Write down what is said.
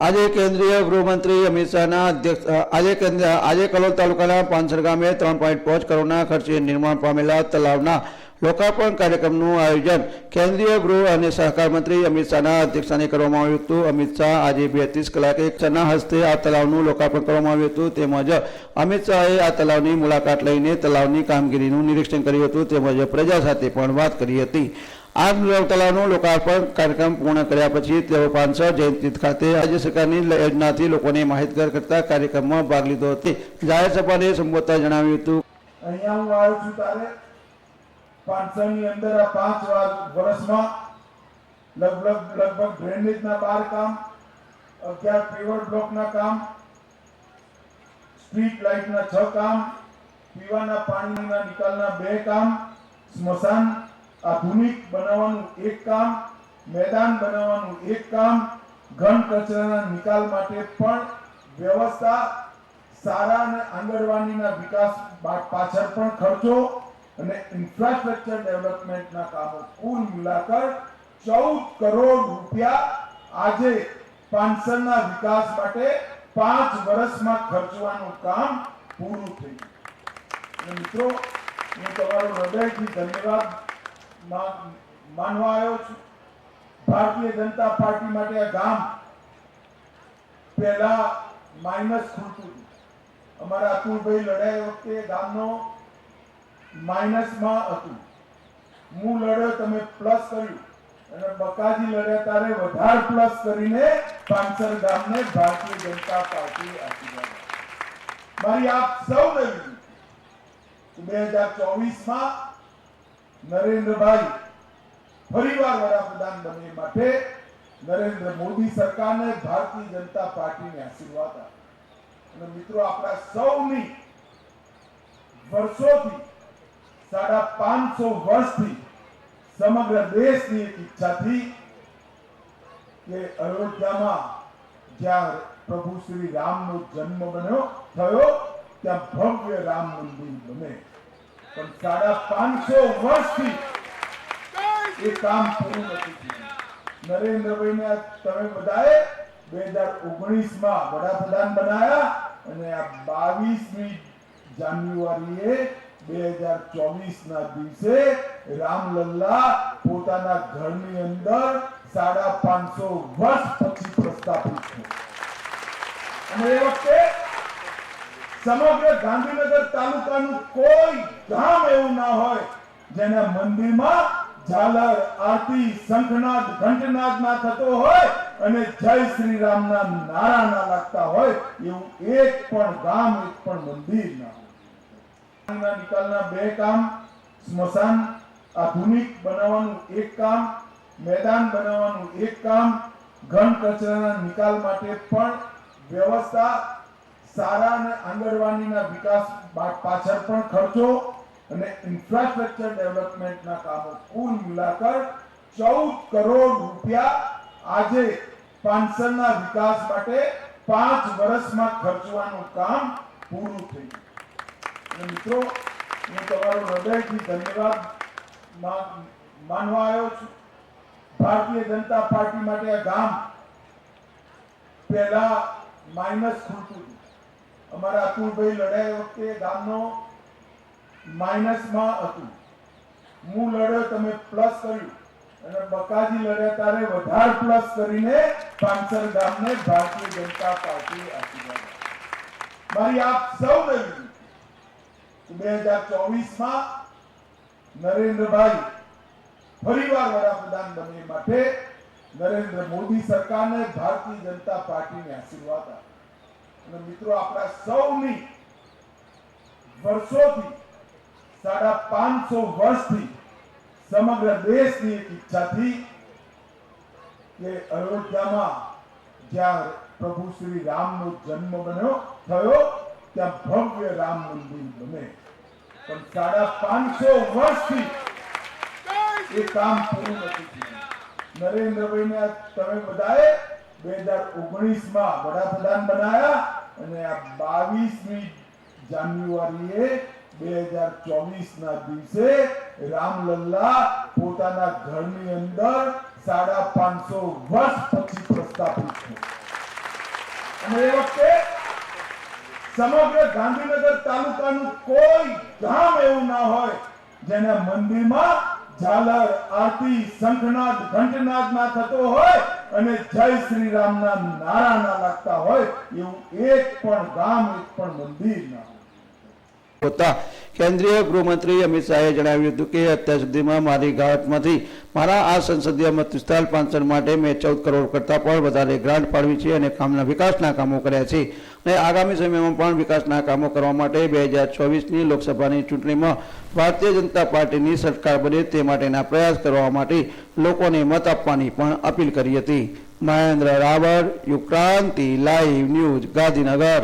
આજે કેન્દ્રીય ગૃહમંત્રી અમિત શાહના અધ્યક્ષ આજે આજે કલોલ તાલુકાના પાનસર ગામે ત્રણ પોઈન્ટ પાંચ કરોડના ખર્ચે નિર્માણ પામેલા તલાવના લોકાર્પણ કાર્યક્રમનું આયોજન કેન્દ્રીય ગૃહ અને સહકાર મંત્રી અમિત શાહના અધ્યક્ષસ્થાને કરવામાં આવ્યું હતું. અમિત શાહ આજે બેત્રીસ કલાકે શાહના હસ્તે આ તલાવનું લોકાર્પણ કરવામાં આવ્યું હતું. તેમજ અમિત શાહે આ તલાવની મુલાકાત લઈને તલાવની કામગીરીનું નિરીક્ષણ કર્યું હતું. તેમજ પ્રજા સાથે પણ વાત કરી હતી. આ તલાવનું લોકાર્પણ કાર્યક્રમ પૂર્ણ કર્યા પછી તેઓ પાંચસો જયંતિ ખાતે રાજ્ય સરકારની યોજનાથી લોકોને માહિતગાર કરતા કાર્યક્રમમાં ભાગ લીધો હતો. જાહેર સભાને સંબોધતા જણાવ્યું હતું. અહીંયા હું આવ્યો છું તારે પાંચસો ની અંદર આ પાંચ વાર વર્ષમાં લગભગ લગભગ ડ્રેનેજના બાર કામ, અગિયાર પેવર બ્લોકના કામ સ્ટ્રીટ લાઇટના છ કામ, પીવાના પાણીના નિકાલના બે કામ, સ્મશાન આધુનિક બનાવવાનું એક કામ, મેદાન બનાવવાનું એક કામ, ઘન કચરાના નિકાલ માટે પણ વ્યવસ્થા, સારા અને આંગણવાડીના વિકાસ પાછળ પણ ખર્ચો અને ઇન્ફ્રાસ્ટ્રક્ચર ડેવલપમેન્ટના કામો. કુલ મિલાકર ચૌદ કરોડ રૂપિયા આજે પાનસરના વિકાસ માટે પાંચ વર્ષમાં ખર્ચવાનું કામ પૂરું અને મિત્રો, હું તમારો હૃદયથી ધન્યવાદ માનવા આવ્યો છું. ભારતીય જનતા પાર્ટી માટે આ ગામ પહેલા માઇનસ ખુલતું હતું. અમારા અતુલભાઈ લડાઈ વખતે ગામનો માઇનસમાં હતું. હું લડ્યો, તમે પ્લસ કર્યું. અને બકાજી લડ્યા, તારે વધારે પ્લસ કરીને પાંચસર ગામને ભારતીય જનતા પાર્ટી આપી. મારી આપ સૌને બે હજાર ચોવીસમાં નરેન્દ્રભાઈ ફરીવાર વડાપ્રધાન બને માટે નરેન્દ્ર મોદી સરકારને ભારતીય જનતા પાર્ટીને આશીર્વાદ અને મિત્રો, આપણા સૌની વર્ષોથી, સાડા પાંચસો વર્ષથી સમગ્ર દેશની એક ઈચ્છાથી કે અયોધ્યામાં જ્યાં પ્રભુ શ્રી રામનો જન્મ બન્યો, થયો, ત્યાં ભવ્ય રામ મંદિર બને. પણ સાડા પાંચસો વર્ષથી એ કામ પૂરું નથી થયું. નરેન્દ્રભાઈને તમે બધાએ બે હજાર ઓગણીસમાં વડાપ્રધાન બનાયા અને આ બાવીસમી જાન્યુઆરીએ બે હજાર ચોવીસ ના દિવસે રામલલ્લા પોતાના ઘરની અંદર સાડા પાંચસો વર્ષ પછી પ્રસ્થાપિત થયું. અને એ વખતે સમગ્ર ગાંધીનગર તાલુકાનું કોઈ ગામ એવું ના હોય જેના મંદિરમાં ઝાલર, આરતી શંખનાદ ઘંટનાદ ના થતો હોય અને જય શ્રી રામના નારા ના લાગતા હોય એવું એક પણ ગામ, એક પણ મંદિર ના હોય. નિકાલના બે કામ, સ્મશાન આધુનિક બનાવવાનું એક કામ, મેદાન બનાવવાનું એક કામ, ઘન કચરાના નિકાલ માટે પણ વ્યવસ્થા સારા અને આંગણવાડીના વિકાસ પાછળ પણ ખર્ચો અને ઇન્ફ્રાસ્ટ્રક્ચર ડેવલપમેન્ટના કામો. કુલ મિલાકર ચૌદ કરોડ રૂપિયા આજે પાનસરના વિકાસ માટે પાંચ વર્ષમાં ખર્ચવાનું કામ પૂરું અને મિત્રો, હું તમારો હૃદયથી ધન્યવાદ માનવા આવ્યો છું. ભારતીય જનતા પાર્ટી માટે આ ગામ પહેલા માઇનસ ખૂટતું હતું. અમારા અતુલભાઈ લડાઈ વખતે ગામનો માઇનસમાં હતું. હું લડ્યો, તમે પ્લસ કર્યું. અને બકાજી લડ્યા, તારે વધારે પ્લસ કરીને પાંચસર ગામને ભારતીય જનતા પાર્ટી આપી આપ્યા. મારી આપ સૌ વિનંતી બે હજાર ચોવીસમાં નરેન્દ્રભાઈ ફરીવાર વડાપ્રધાન બને માટે નરેન્દ્ર મોદી સરકારને ભારતીય જનતા પાર્ટીને આશીર્વાદ આપે અને મિત્રો, આપણા સૌની વર્ષોથી, સાડા પાંચસો વર્ષથી સમગ્ર દેશની એક ઈચ્છાથી કે અયોધ્યામાં જ્યાં પ્રભુ શ્રી રામનો જન્મ બન્યો, થયો, ત્યાં ભવ્ય રામ મંદિર બને. પણ સાડા પાંચસો વર્ષથી એ કામ પૂરું નથી થયું. નરેન્દ્રભાઈને તમે બધાએ બે હજાર ઓગણીસમાં વડાપ્રધાન બનાયા. અને આ બાવીસમી જાન્યુઆરીએ બે હજાર ચોવીસ ના દિવસે રામલલ્લા પોતાના ઘરની અંદર સાડા પાંચસો વર્ષ પછી પ્રસ્થાપિત છે અને એ વખતે સમગ્ર ગાંધીનગર તાલુકાનું કોઈ ગામ એવું ના હોય જેના મંદિરમાં ઝાલર આરતી શંખનાદ ઘંટનાદ ના થતો હોય અને જય શ્રી રામના નારા ના લાગતા હોય એવું એક પણ ગામ, એક પણ મંદિર ના હોતા. કેન્દ્રીય ગૃહમંત્રી અમિત શાહે જણાવ્યું હતું કે અત્યાર સુધીમાં મારી ગાંઠમાંથી મારા આ સંસદીય મત વિસ્તાર પાંચન માટે મેં ચૌદ કરોડ કરતાં પણ વધારે ગ્રાન્ટ પાડવી છે અને કામના વિકાસના કામો કર્યા છે. અને આગામી સમયમાં પણ વિકાસના કામો કરવા માટે બે હજાર ચોવીસની લોકસભાની ચૂંટણીમાં ભારતીય જનતા પાર્ટીની સરકાર બને તે માટેના પ્રયાસ કરવા માટે લોકોને મત આપવાની પણ અપીલ કરી હતી. Mahendra Raval, Yukranti, live news, Gandhinagar.